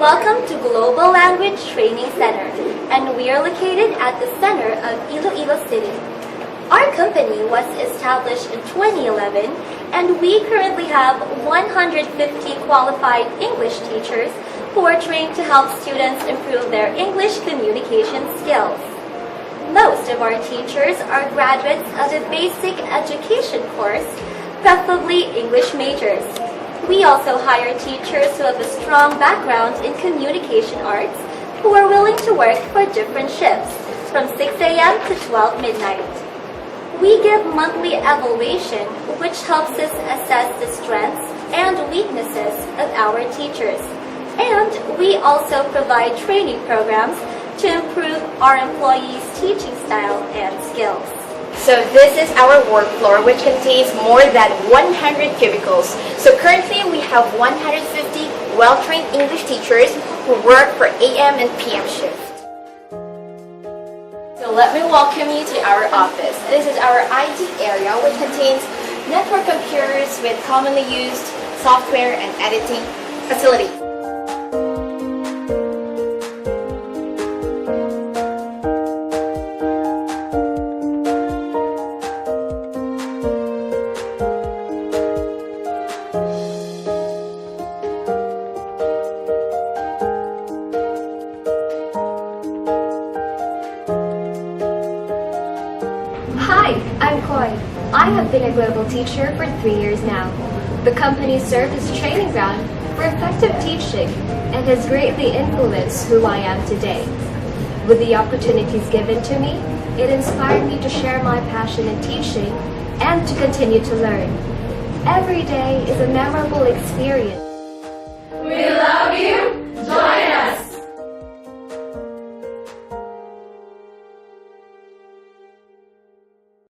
Welcome to Global Language Training Center, and we are located at the center of Iloilo City. Our company was established in 2011, and we currently have 150 qualified English teachers who are trained to help students improve their English communication skills. Most of our teachers are graduates of the basic education course, preferably English majors. We also hire teachers who have a strong background in communication arts who are willing to work for different shifts from 6 a.m. to 12 midnight. We give monthly evaluation which helps us assess the strengths and weaknesses of our teachers. And we also provide training programs to improve our employees' teaching style and skills. So this is our work floor which contains more than 100 cubicles. So currently we have 150 well-trained English teachers who work for AM and PM shift. So let me welcome you to our office. This is our IT area which contains network computers with commonly used software and editing facilities. Hi, I'm Koi. I have been a global teacher for three years now. The company served as training ground for effective teaching and has greatly influenced who I am today. With the opportunities given to me, it inspired me to share my passion in teaching and to continue to learn. Every day is a memorable experience.